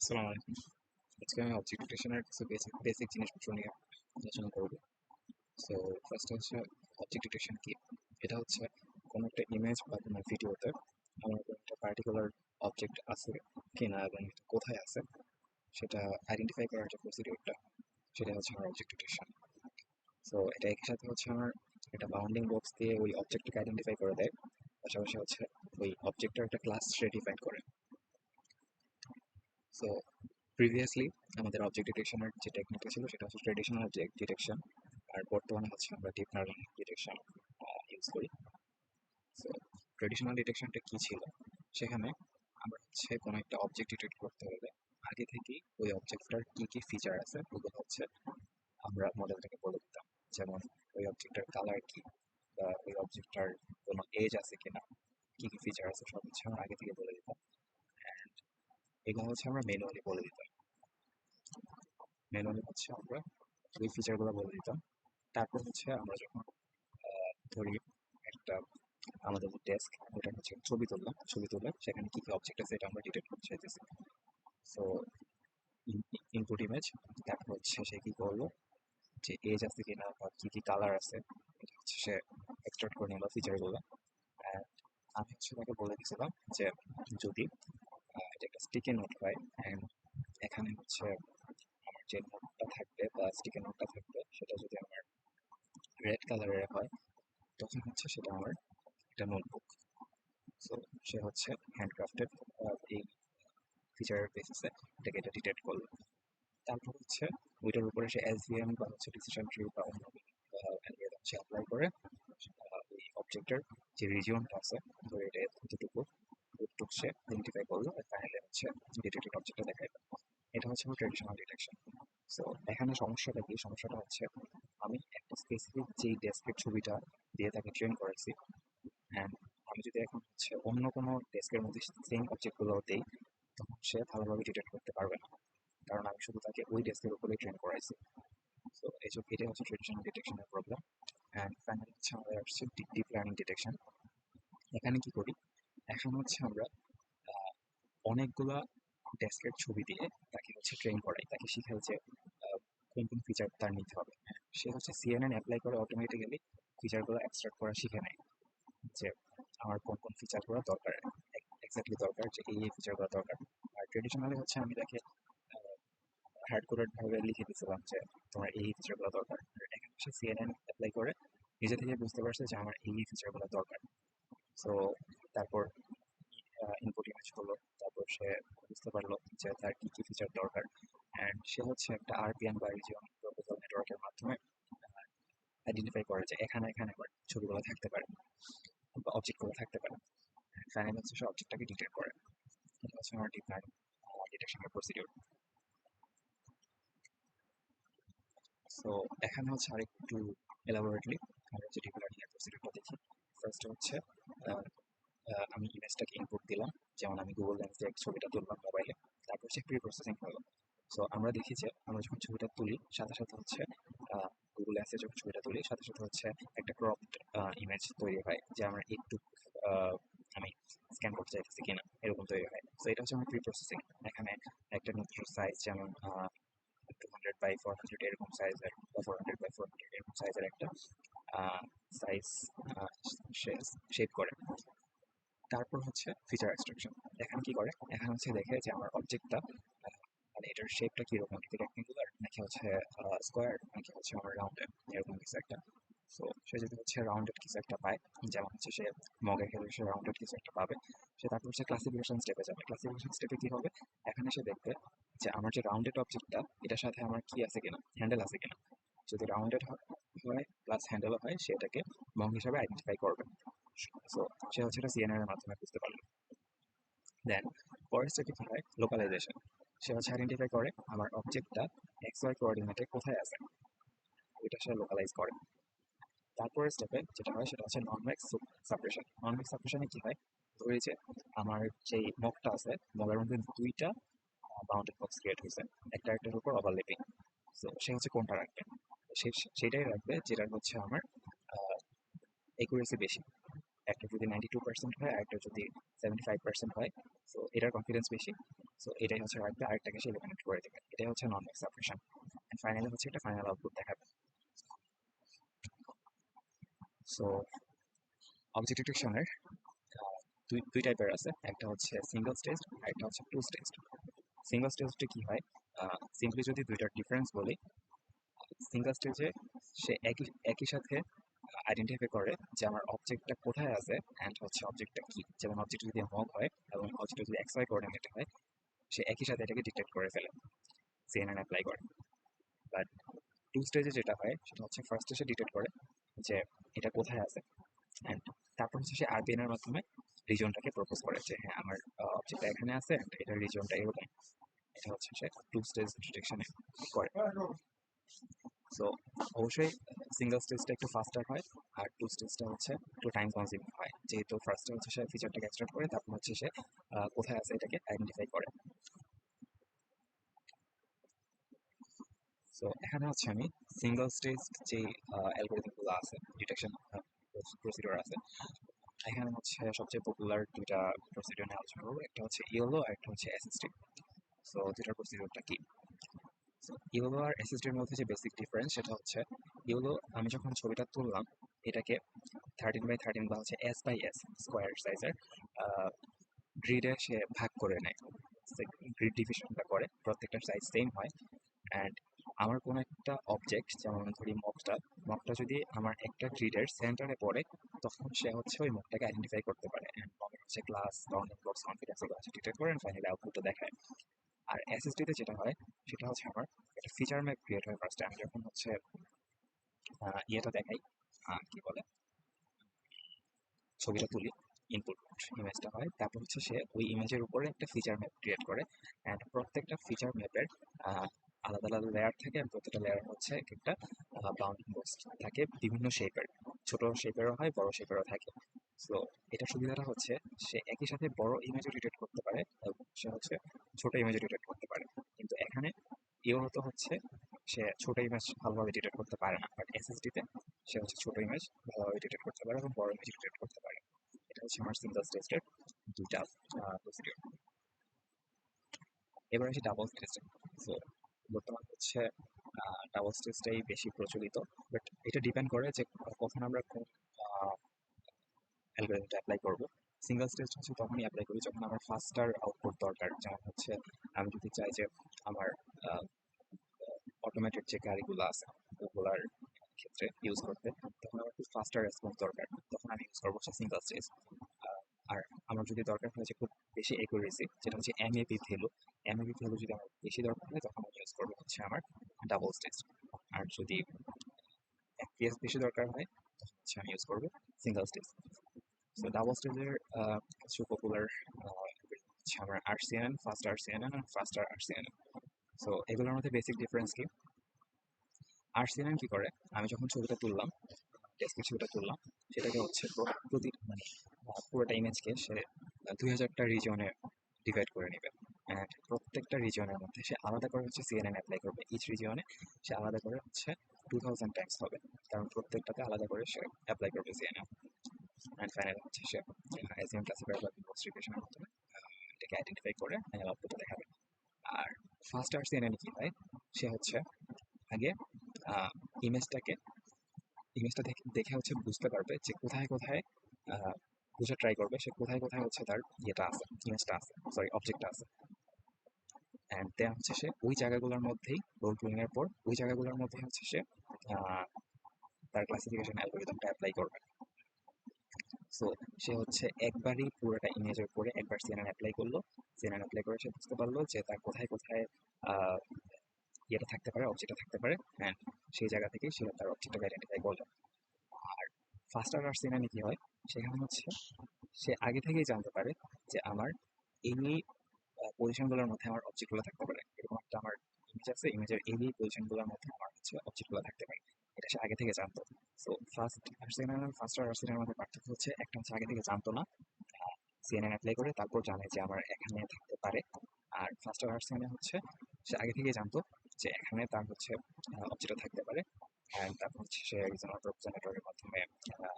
আসসালামু আলাইকুম। আজকে আমি অবজেক্ট ডিটেকশনের কিছু বেসিক বেসিক জিনিসপত্র নিয়ে আলোচনা করব। সো ফার্স্ট হচ্ছে অবজেক্ট ডিটেকশন কি? এটা হচ্ছে কোনো একটা ইমেজ বা কোনো ভিডিওতে আমার কোনো একটা পার্টিকুলার অবজেক্ট আছে কিনা এবং এটা কোথায় আছে, সেটা আইডেন্টিফাই করার যে প্রসিডিউরটা সেটা হচ্ছে আমার অবজেক্ট ডিটেকশন সো এটা একই সাথে হচ্ছে আমার একটা বাউন্ডিং বক্স দিয়ে ওই অবজেক্টটাকে আইডেন্টিফাই করে দেয়। পাশাপাশি হচ্ছে ওই অবজেক্টের একটা ক্লাস সে ডিফাইন করে। সো প্রিভিয়াসলি আমাদের অবজেক্ট ডিটেকশনের যে টেকনিকটা ছিল, সেটা হচ্ছে ট্রেডিশনাল অবজেক্ট ডিটেকশন আর বর্তমানে হচ্ছে আমরা ডিপ লার্নিং ডিটেকশন ইউজ করি। সো ট্রেডিশনাল ডিটেকশনটা কী ছিল? সেখানে আমরা হচ্ছে কোনো একটা অবজেক্ট ডিটেক্ট করতে হলে আগে থেকেই ওই অবজেক্টটার কী কী ফিচার আছে, ওগুলো হচ্ছে আমরা মডেলটাকে বলে দিতাম। যেমন, ওই অবজেক্টটার কালার কী, বা ওই অবজেক্টটার কোনো এজ আছে কিনা, কী কী ফিচার আছে, সব হচ্ছে আমরা আগে থেকে বলে দিতাম। এগুলো হচ্ছে আমরা ম্যানুয়ালি বলে দিতাম। ম্যানুয়ালি হচ্ছে আমরা ওই ফিচারগুলো বলে দিতাম। তারপর হচ্ছে আমরা যখন ধরি একটা আমাদের ডেস্ক ওটা হচ্ছে ছবি তুললাম। ছবি তুলে সেখানে কী কী অবজেক্ট আছে এটা আমরা ডিটেক্ট করতে চাইতেছি। সো ইনপুট ইমেজ তারপর হচ্ছে সে কী করল? যে এজ আছে কিনা বা কী কী কালার আছে, এটা হচ্ছে সে এক্সট্রাক্ট করে নিল ফিচারগুলো আমি হচ্ছে তাকে বলে দিয়েছিলাম যে যদি স্টিকি নোট হয় অ্যান্ড এখানে হচ্ছে আমার যে নোটটা থাকবে বা স্টিকি নোটটা থাকবে, সেটা যদি আমার রেড কালারের হয়, তখন হচ্ছে সেটা আমার একটা নোটবুক সো সে হচ্ছে হ্যান্ডক্রাফটেড এই ফিচারের বেসিসে এটাকে এটা ডিটেক্ট করল। তারপর হচ্ছে ওইটার উপরে সে এস এসভিএম বা হচ্ছে ডিসিশন ট্রি বা অন্য সে অ্যাপ্লাই করে ওই অবজেক্টের যে রিজিয়নটা আছে, ধরে এটা ওইটুকু সে আইডেন্টিফাই করল ফাইনালি হচ্ছে ডিটেক্টেড অবজেক্টটা দেখাইলো এটা হচ্ছে আমার ট্রেডিশনাল ডিটেকশন সো এখানে সমস্যাটা কি? সমস্যাটা হচ্ছে আমি একটা স্পেসিফিক যেই ডেস্কের ছবিটা দিয়ে তাকে ট্রেন করেছি অ্যান্ড আমি যদি এখন হচ্ছে অন্য কোনো ডেস্কের মধ্যে সেম অবজেক্টগুলো দিই, তখন সে ভালোভাবে ডিটেক্ট করতে পারবে না। কারণ আমি শুধু তাকে ওই ডেস্কের উপরেই ট্রেন করাইছি। সো এই সব এটাই হচ্ছে ট্রেডিশনাল ডিটেকশনের প্রবলেম অ্যান্ড ফাইনালি হচ্ছে আমাদের আসছে ডিপ লার্নিং ডিটেকশন এখানে কি করি? এখন হচ্ছে আমরা অনেকগুলা ডেস্কের ছবি দিয়ে তাকে হচ্ছে ট্রেন করাই তাকে শিখাই যে কোন কোন ফিচার তার নিতে হবে। সে হচ্ছে সিএনএন অ্যাপ্লাই করে অটোমেটিক্যালি ফিচারগুলো এক্সট্রাক্ট করা শিখে নেয় যে, আমার কোন কোন ফিচারগুলো দরকার। এক্স্যাক্টলি দরকার যে, এই এই ফিচারগুলো দরকার। আর ট্রেডিশনালি হচ্ছে আমি তাকে হার্ড লিখে দিয়েছিলাম যে, তোমার এই ফিচারগুলো দরকার। এখানে সিএনএন অ্যাপ্লাই করে নিজে থেকে বুঝতে পারছে যে, আমার এই ফিচারগুলো দরকার। সো তারপর ইনপুট ইমেজ হলো তারপর সে বুঝতে পারল যে তার কী ফিচার দরকার। অ্যান্ড সে হচ্ছে একটা আরপিএন বা রিজিয়ন নেটওয়ার্কের মাধ্যমে আইডেন্টিফাই করে যে এখানে এখানে ছবিগুলো থাকতে পারে বা অবজেক্টগুলো থাকতে পারে। ফাইনালি হচ্ছে সে অবজেক্টটাকে ডিটেক্ট করে। এটা হচ্ছে আমার ডিপ ডিটেকশনের প্রসিডিউর সো এখানে হচ্ছে আরেকটু এলাবোরেটলি আমরা হচ্ছে ডিপ লার্নিং এর প্রসিডিউরটা দেখি। ফার্স্ট হচ্ছে আমি ইমেজটাকে ইনপুট দিলাম। যেমন আমি গুগল লেন্স দিয়ে ছবিটা তুললাম মোবাইলে তারপর সে প্রি প্রসেসিং হলো। সো আমরা দেখি যে আমরা যখন ছবিটা তুলি, সাথে সাথে হচ্ছে গুগল লেন্সে যখন ছবিটা তুলি, সাথে সাথে হচ্ছে একটা ক্রপড ইমেজ তৈরি হয়, যে আমরা একটু আমি স্ক্যান করতে চাইতেছি কিনা, এরকম তৈরি হয়। সো এটা হচ্ছে আমার প্রি প্রসেসিং এখানে একটা নির্দিষ্ট সাইজ যেমন two hundred by four hundred এরকম সাইজের বা four hundred by four hundred এরকম সাইজের একটা সাইজ শেপ করে। তারপর হচ্ছে ফিচার এক্সট্রাকশন এখানে কি করে? এখানে হচ্ছে দেখে যে আমার অবজেক্টটা মানে এটার শেপটা কীরকম? কি রেক্টেঙ্গুলার নাকি হচ্ছে স্কোয়ার নাকি হচ্ছে আমার রাউন্ডেড এরকম কিছু একটা। সো সে যদি হচ্ছে রাউন্ডেড কিছু একটা পায়, যেমন হচ্ছে সে মগের ক্ষেত্রে সে রাউন্ডেড কিছু একটা পাবে, সে তারপর হচ্ছে ক্লাসিফিকেশন স্টেপে যাবে। ক্লাসিফিকেশন স্টেপে কি হবে? এখানে সে দেখবে যে আমার যে রাউন্ডেড অবজেক্টটা এটার সাথে আমার কি আছে কিনা? হ্যান্ডেল আছে কিনা? যদি রাউন্ডেড হয় প্লাস হ্যান্ডেলও হয়, সে এটাকে মগ হিসাবে আইডেন্টিফাই করবে। সো, সে হচ্ছে এটা সিএনএন এর মাধ্যমে বুঝতে পারল। দেন পরের স্টেপে হয়? লোকালাইজেশন সে হচ্ছে আইডেন্টিফাই করে আমার অবজেক্টটা এক্স ওয়াই কোঅর্ডিনেটে কোথায় আছে। ওইটা সে লোকালাইজ করে। তারপরের স্টেপে যেটা হয়, সেটা হচ্ছে non max suppression non max সাপ্রেশনে কি হয়? ধরি যে আমার যেই মগটা আছে মগের মধ্যে দুইটা বাউন্ডেড বক্স ক্রিয়েট হয়েছে। একটা একটার উপর ওভারলেপিং সো সে হচ্ছে কোনটা রাখবে? সেটাই রাখবে যেটা হচ্ছে আমার একুরেসি বেশি। একটা যদি নাইনটি টু পার্সেন্ট হয় একটা যদি সেভেন্টি ফাইভ পার্সেন্ট হয় সো এটার কনফিডেন্স বেশি। সো এটাই হচ্ছে রাখবে আরেকটাকে সে ইলিমিনেট করে দেবে। এটাই হচ্ছে non max operation and finally হচ্ছে এটা ফাইনাল আউটপুট দেখাবে। সো অবজেক্ট ডিটেকশনের দুই দুই টাইপের আছে। একটা হচ্ছে সিঙ্গেল স্টেজ আর একটা হচ্ছে টু স্টেজ সিঙ্গল স্টেজটা কি হয়? সিম্পলি যদি দুইটার ডিফারেন্স বলি সিঙ্গেল স্টেজে সে একই একই সাথে আইডেন্টিফাই করে যে আমার অবজেক্টটা কোথায় আছে অ্যান্ড হচ্ছে অবজেক্টটা কি। যেমন অবজেক্ট যদি মগ হয় এবং অবজেক্ট যদি এক্স ওয়াই কোঅর্ডিনেটে হয়, সে একই সাথে এটাকে ডিটেক্ট করে ফেলে। সিএনএন অ্যাপ্লাই করে। বাট টু স্টেজে যেটা হয়, সেটা হচ্ছে ফার্স্ট সে ডিটেক্ট করে যে এটা কোথায় আছে। অ্যান্ড তারপর হচ্ছে সে আরবিএন এর মাধ্যমে রিজনটাকে প্রপোজ করে যে হ্যাঁ আমার অবজেক্টটা এখানে আছে অ্যান্ড এটার রিজনটা এরকম। এটা হচ্ছে সে টু স্টেজ ডিটেকশনে করে। সো অবশ্যই সিঙ্গেল স্টেজটা একটু ফাস্টার হয়, আর টু স্টেজটা হচ্ছে একটু টাইম কনজিউমিং হয়। যেহেতু ফার্স্টে হচ্ছে সে ফিচারটাকে এক্সট্রাক্ট করে, তারপর হচ্ছে সে কোথায় আছে এটাকে আইডেন্টিফাই করে। সো এখানে হচ্ছে আমি সিঙ্গেল স্টেজ যে অ্যালগোরিদমগুলো আছে ডিটেকশন প্রসিডিওর আছে, এখানে হচ্ছে সবচেয়ে পপুলার দুইটা প্রসিডিওর নিয়ে আলোচনা করব। একটা হচ্ছে ইয়েলো আর একটা হচ্ছে এসএসটি সো দুইটার প্রসিডিওরটা কি? ইউলো আর এসএসডির মধ্যে যে বেসিক ডিফারেন্স সেটা হচ্ছে ইউলো আমি যখন ছবিটা তুললাম, এটাকে থার্টিন বাই থার্টিন বা হচ্ছে এস বাই এস স্কোয়ার সাইজের গ্রিডে সে ভাগ করে নেয়। গ্রিড ডিভিশনটা করে, প্রত্যেকটা সাইজ সেম হয়। অ্যান্ড আমার কোনো একটা অবজেক্ট যেমন ধরি মগটা মগটা যদি আমার একটা গ্রিডের সেন্টারে পড়ে, তখন সে হচ্ছে ওই মগটাকে আইডেন্টিফাই করতে পারে। মগের হচ্ছে class bounding blocks confidence detect করে ফাইনালি আউটপুটটা দেখায়। আর এসএসডিতে যেটা হয় সেটা হচ্ছে আমার একটা ফিচার ম্যাপ ক্রিয়েট হয় ফার্স্টে আমি যখন হচ্ছে ইয়েটা দেখাই কি বলে? ছবিটা তুলি ইনপুট ইমেজটা হয়, তারপর হচ্ছে সে ওই ইমেজের উপরে একটা ফিচার ম্যাপ ক্রিয়েট করে। অ্যান্ড প্রত্যেকটা ফিচার ম্যাপের আলাদা আলাদা লেয়ার থাকে প্রত্যেকটা লেয়ার হচ্ছে এক একটা বাউন্ডিং বক্স থাকে বিভিন্ন শেপের ছোট শেপেরও হয়, বড় শেপেরও থাকে। সো এটা সুবিধাটা হচ্ছে, সে একই সাথে বড় ইমেজও ডিটেক্ট করতে পারে, এবং সে হচ্ছে ছোট ইমেজও ডিটেক্ট করতে পারে। কিন্তু এখানে হতো হচ্ছে সে ছোট ইমেজ ভালোভাবে ডিটেক্ট করতে পারে না। বাট এসএসডিতে সে হচ্ছে ছোট ইমেজ ভালোভাবে ডিটেক্ট করতে পারে এবং বড় ইমেজ ডিটেক্ট করতে পারে। এটা হচ্ছে আমার সিঙ্গল স্টেজের দুইটা প্রসিডিওর এবার আসি ডাবল স্টেজে সো বর্তমান হচ্ছে ডাবল স্টেজটাই বেশি প্রচলিত বাট এটা ডিপেন্ড করে যে কখন আমরা কোন অ্যালগোরিদমটা অ্যাপ্লাই করব। সিঙ্গেল স্টেজ হচ্ছে তখনই অ্যাপ্লাই করি যখন আমার ফাস্টার আউটপুট দরকার। যেমন হচ্ছে, আমি যদি চাই যে আমার অটোমেটেড যে গাড়িগুলো আছে, ওগুলার ক্ষেত্রে ইউজ করতে, তখন আমার খুব ফাস্টার রেসপন্স দরকার। তখন আমি ইউজ করব হচ্ছে সিঙ্গেল স্টেজ আর আমার যদি দরকার হয় যে খুব বেশি একুরেসি যেটা হচ্ছে এমএপি ভ্যালু এমএপি ভ্যালু যদি আমার বেশি দরকার হয়, তখন আমি ইউজ করব হচ্ছে আমার ডাবল স্টেজ আর যদি এফপিএস বেশি দরকার হয়, তখন হচ্ছে আমি ইউজ করব সিঙ্গল স্টেজ সো ডাবল স্টেজের কিছু পপুলার আমার আরসিএনএন ফাস্ট আরসিএনএন আর ফাস্টার আরসিএনএন সো এগুলোর মধ্যে বেসিক ডিফারেন্স কি? আরসিএনএন কি করে? আমি যখন ছবিটা তুললাম ডেস্কের ছবিটা তুললাম, সেটাকে হচ্ছে প্রতি মানে পুরোটা ইমেজকে সে দুই হাজারটা রিজনে ডিভাইড করে নেবে। অ্যান্ড প্রত্যেকটা রিজনের মধ্যে সে আলাদা করে হচ্ছে সিএনএন অ্যাপ্লাই করবে। ইচ রিজনে সে আলাদা করে হচ্ছে টু থাউজেন্ড টাইমস হবে। কারণ প্রত্যেকটাতে আলাদা করে সে অ্যাপ্লাই করবে সিএনএন অ্যান্ড ফাইনাল হচ্ছে সে এসিএম ক্লাসিফায়ার বা ক্লাসিফিকেশনের মাধ্যমে। এটাকে আইডেন্টিফাই করে ফাইনাল আউটপুটটা দেখাবে। আর ফার্স্ট আর সিএনএন কি হয় সে হচ্ছে আগে ইমেজটাকে ইমেজটা দেখে হচ্ছে বুঝতে পারবে যে কোথায় কোথায় বুঝে ট্রাই করবে। সে কোথায় কোথায় হচ্ছে তার ইয়েটা আছে ইমেজটা আছে সরি অবজেক্টটা আছে। অ্যান্ড দেন হচ্ছে সে ওই জায়গাগুলোর মধ্যেই রোল প্লেইং এর পর, ওই জায়গাগুলোর মধ্যে হচ্ছে সে তার ক্লাসিফিকেশন অ্যালগোরিদমটা অ্যাপ্লাই করবে। সো সে হচ্ছে একবারই পুরোটা ইমেজের উপরে একবার সিএনএন অ্যাপ্লাই করল। সিএনএন অ্যাপ্লাই করে সে বুঝতে পারল যে তার কোথায় কোথায় ইয়েটা থাকতে পারে অবজেক্টটা থাকতে পারে অ্যান্ড সেই জায়গা থেকেই সে তার অবজেক্টটাকে আইডেন্টিফাই করল। আর ফার্স্ট আর সিএনএনে কি হয়? সেখানে হচ্ছে সে আগে থেকেই জানতে পারে যে আমার এই পজিশনগুলোর মধ্যে আমার অবজেক্টগুলো থাকতে পারে। এরকম একটা আমার ইমেজ আছে ইমেজের এই পজিশনগুলোর মধ্যে আমার হচ্ছে অবজেক্টগুলো থাকতে পারে। এটা সে আগে থেকে জানতো। সো ফার্স্ট আর্সেনাল ফার্স্ট আর আর্সেনাল মধ্যে পার্থক্য হচ্ছে, একটা হচ্ছে আগে থেকে জানতো না সিএনএন অ্যাপ্লাই করে তারপর জানে যে আমার এখানে থাকতে পারে। আর ফার্স্ট আর আর্সেনাল হচ্ছে, সে আগে থেকে জানতো যে এখানে তার হচ্ছে অবজেক্ট থাকতে পারে। অ্যান্ড তারপর হচ্ছে সে রিজনাল রিপ্রেজেন্টেটিভের মাধ্যমে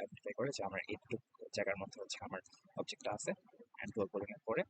আইডেন্টিফাই করে যে আমার এইটুকু জায়গার মধ্যে হচ্ছে আমার অবজেক্টটা আছে। অ্যান্ড বলে নেওয়ার পরে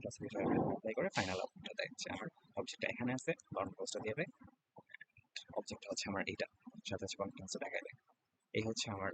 ক্লাসিফিকেশন অ্যাপ্লাই করে ফাইনাল আউটপুটটা যে আমার অবজেক্টটা এখানে আছে বাউন্ড পোস্টটা দেবে। অবজেক্ট হচ্ছে আমার এইটা। সাথে হচ্ছে দেখা যায় এই হচ্ছে আমার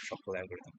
সকল অ্যালগোরিদম